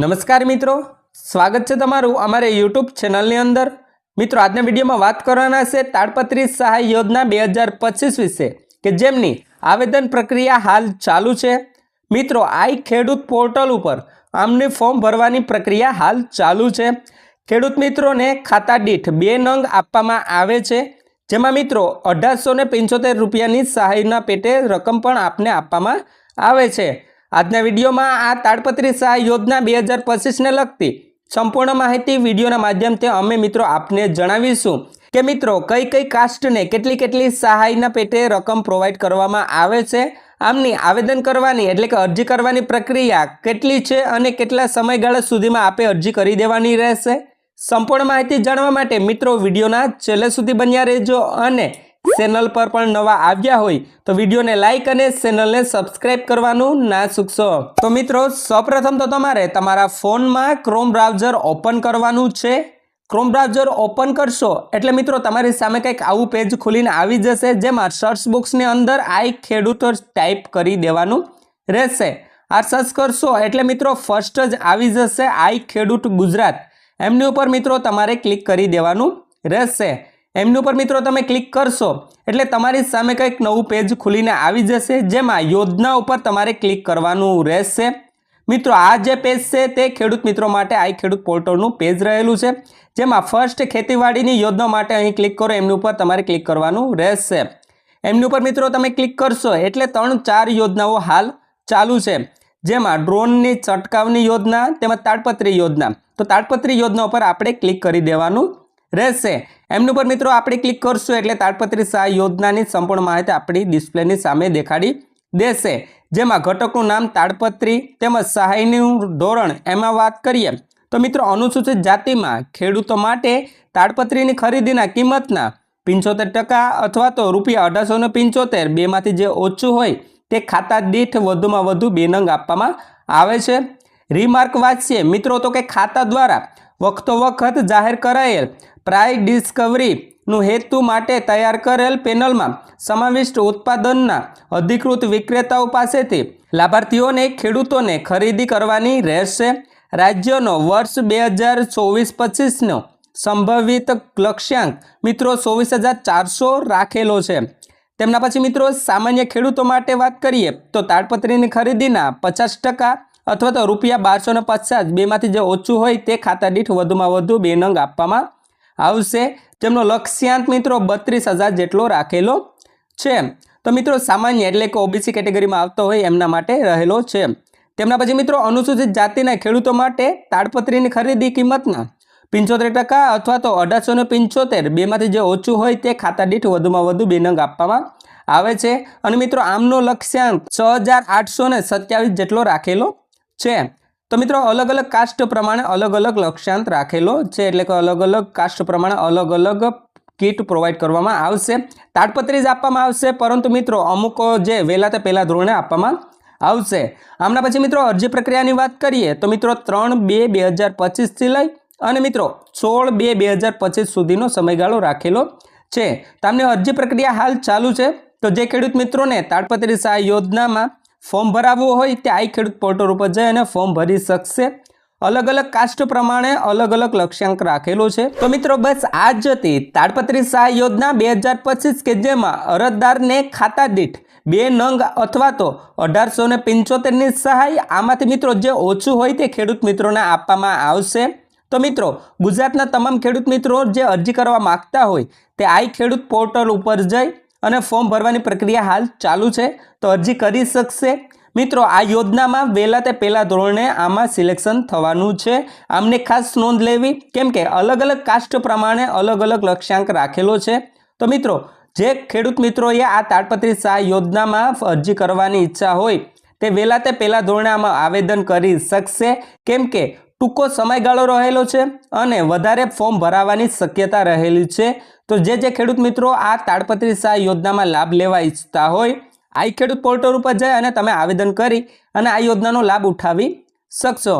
નમસ્કાર મિત્રો. સ્વાગત છે તમારું અમારે યુટ્યુબ ચેનલની અંદર. મિત્રો, આજના વિડીયોમાં વાત કરવાના છે તાડપત્રી સહાય યોજના બે હજાર પચીસ વિશે, કે જેમની આવેદન પ્રક્રિયા હાલ ચાલુ છે. મિત્રો આઈ ખેડૂત પોર્ટલ ઉપર આમની ફોર્મ ભરવાની પ્રક્રિયા હાલ ચાલુ છે. ખેડૂત મિત્રોને ખાતા દીઠ બે નંગ આપવામાં આવે છે. જેમાં મિત્રો, અઢારસો ને પંચોતેર રૂપિયાની સહાયના પેટે રકમ પણ આપને આપવામાં આવે છે. આજના વિડીયોમાં આ તાડપત્રી સહાય યોજના બે હજાર પચીસને લગતી સંપૂર્ણ માહિતી વિડીયોના માધ્યમથી અમે મિત્રો આપને જણાવીશું કે મિત્રો, કઈ કઈ કાસ્ટને કેટલી કેટલી સહાયના પેટે રકમ પ્રોવાઈડ કરવામાં આવે છે, આમની આવેદન કરવાની એટલે કે અરજી કરવાની પ્રક્રિયા કેટલી છે અને કેટલા સમયગાળા સુધીમાં આપે અરજી કરી દેવાની રહેશે? સંપૂર્ણ માહિતી જાણવા માટે મિત્રો વિડીયોના છેલ્લે સુધી બન્યા રહેજો અને ચેનલ પર પણ નવા આવ્યા હોય તો વિડીયોને લાઇક અને ચેનલને સબસ્ક્રાઇબ કરવાનું ના ચૂકશો. તો મિત્રો, સૌપ્રથમ તો તમારે તમારા ફોનમાં ક્રોમ બ્રાઉઝર ઓપન કરવાનું છે. ક્રોમ બ્રાઉઝર ઓપન કરશો એટલે મિત્રો, તમારી સામે કંઈક આવું પેજ ખુલીને આવી જશે જેમાં સર્ચ બોક્સની અંદર આઈ ખેડૂતો ટાઈપ કરી દેવાનું રહેશે. આ સર્ચ કરશો એટલે મિત્રો ફર્સ્ટ જ આવી જશે આઈ ખેડૂત ગુજરાત. એમની ઉપર મિત્રો તમારે ક્લિક કરી દેવાનું રહેશે. એમની ઉપર મિત્રો તમે ક્લિક કરશો, એટલે તમારી સામે કંઈક નવું પેજ ખુલીને આવી જશે, જેમાં યોજના ઉપર તમારે ક્લિક કરવાનું રહેશે. મિત્રો, આ જે પેજ છે તે ખેડૂત મિત્રો માટે આ ખેડૂત પોર્ટલનું પેજ રહેલું છે, જેમાં ફર્સ્ટ ખેતીવાડીની યોજના માટે અહીં ક્લિક કરો, એમની ઉપર તમારે ક્લિક કરવાનું રહેશે. એમની ઉપર મિત્રો તમે ક્લિક કરશો, એટલે ત્રણ ચાર યોજનાઓ હાલ ચાલુ છે, જેમાં ડ્રોનની છંટકાવની યોજના તેમજ તાડપત્રી યોજના. તો તાડપત્રી યોજના ઉપર આપણે ક્લિક કરી દેવાનું રહેશે. એમની ઉપર મિત્રો આપણે ક્લિક કરશું એટલે તાડપત્રી સહાય યોજનાની સંપૂર્ણ માહિતી આપણી ડિસ્પ્લેની સામે દેખાડી દેશે. જેમાં ઘટકનું નામ તાડપત્રી તેમજ સહાયનું ધોરણ એમાં વાત કરીએ. તો મિત્રો અનુસૂચિત જાતિમાં ખેડૂતો માટે તાડપત્રીની ખરીદીના કિંમતના પંચોતેર ટકા અથવા તો રૂપિયા અઢારસો ને પંચોતેર બેમાંથી જે ઓછું હોય તે ખાતા દીઠ વધુમાં વધુ બે નંગ આપવામાં આવે છે. રીમાર્ક વાંચીએ. મિત્રો તો કે ખાતા દ્વારા વખતો વખત જાહેર કરાયેલ પ્રાઇસ ડિસ્કવરીનું હેતુ માટે તૈયાર કરેલ પેનલમાં સમાવિષ્ટ ઉત્પાદનના અધિકૃત વિક્રેતાઓ પાસેથી લાભાર્થીઓને, ખેડૂતોને ખરીદી કરવાની રહેશે. રાજ્યનો વર્ષ બે હજાર ચોવીસ પચીસનો સંભવિત લક્ષ્યાંક મિત્રો ચોવીસ હજાર ચારસો રાખેલો છે. તેમના પછી મિત્રો સામાન્ય ખેડૂતો માટે વાત કરીએ તો તાડપત્રીની ખરીદીના પચાસ ટકા અથવા તો રૂપિયા બારસો ને પચાસ બેમાંથી જે ઓછું હોય તે ખાતા દીઠ વધુમાં વધુ બે નંગ આપવામાં આવશે. જેમનો લક્ષ્યાંક મિત્રો બત્રીસ હજાર જેટલો રાખેલો છે. તો મિત્રો સામાન્ય એટલે કે ઓબીસી કેટેગરીમાં આવતો હોય એમના માટે રહેલો છે. તેમના પછી મિત્રો અનુસૂચિત જાતિના ખેડૂતો માટે તાડપત્રીની ખરીદી કિંમતના પંચોતેર ટકા અથવા તો અઢારસો ને પંચોતેર બેમાંથી જે ઓછું હોય તે ખાતા દીઠ વધુમાં વધુ બેનંગ આપવામાં આવે છે. અને મિત્રો આમનો લક્ષ્યાંક છ હજાર જેટલો રાખેલો છે. તો મિત્રો, અલગ અલગ કાસ્ટ પ્રમાણે અલગ અલગ લક્ષ્યાંક રાખેલો છે. એટલે કે અલગ અલગ કાસ્ટ પ્રમાણે અલગ અલગ કીટ પ્રોવાઈડ કરવામાં આવશે. તાડપત્રી જ આપવામાં આવશે. પરંતુ મિત્રો, અમુક જે વહેલા તે પહેલાં ધોરણે આપવામાં આવશે. આમના પછી મિત્રો, અરજી પ્રક્રિયાની વાત કરીએ, તો મિત્રો, ત્રણ બે બે હજાર પચીસથી લઈ અને મિત્રો, સોળ બે બે હજાર પચીસ સુધીનો સમયગાળો રાખેલો છે. તમને અરજી પ્રક્રિયા હાલ ચાલુ છે. તો જે ખેડૂત મિત્રોને તાડપત્રી સહાય યોજનામાં ફોર્મ ભરાવવું હોય તે આઈ ખેડૂત પોર્ટલ ઉપર જઈ અને ફોર્મ ભરી શકશે. અલગ અલગ કાસ્ટ પ્રમાણે અલગ અલગ લક્ષ્યાંક રાખેલો છે. તો મિત્રો, બસ આ જ હતી તાડપત્રી સહાય યોજના બે હજાર પચીસ કે જેમાં અરજદારને ખાતા દીઠ બે નંગ અથવા તો અઢારસો ને પંચોતેરની સહાય આમાંથી મિત્રો જે ઓછું હોય તે ખેડૂત મિત્રોને આપવામાં આવશે. તો મિત્રો, ગુજરાતના તમામ ખેડૂત મિત્રો જે અરજી કરવા માગતા હોય તે આઈ ખેડૂત પોર્ટલ ઉપર જઈ અને ફોર્મ ભરવાની પ્રક્રિયા હાલ ચાલુ છે. તો અરજી કરી શકશે. મિત્રો, આ યોજનામાં વહેલા તે પહેલાં ધોરણે આમાં સિલેક્શન થવાનું છે. આમને ખાસ નોંધ લેવી, કેમ કે અલગ અલગ કાસ્ટ પ્રમાણે અલગ અલગ લક્ષ્યાંક રાખેલો છે. તો મિત્રો, જે ખેડૂત મિત્રોએ આ તાડપત્રી સહાય યોજનામાં અરજી કરવાની ઈચ્છા હોય, તે વહેલા તે પહેલાં ધોરણે આમાં આવેદન કરી શકશે. કેમ કે ટૂંકો સમયગાળો રહેલો છે અને વધારે ફોર્મ ભરાવાની શક્યતા રહેલી છે. તો જે જે ખેડૂત મિત્રો આ તાડપત્રી સહાય યોજનામાં લાભ લેવા ઈચ્છતા હોય, આઈ ખેડૂત પોર્ટલ ઉપર જઈ અને તમે આવેદન કરી અને આ યોજનાનો લાભ ઉઠાવી શકશો.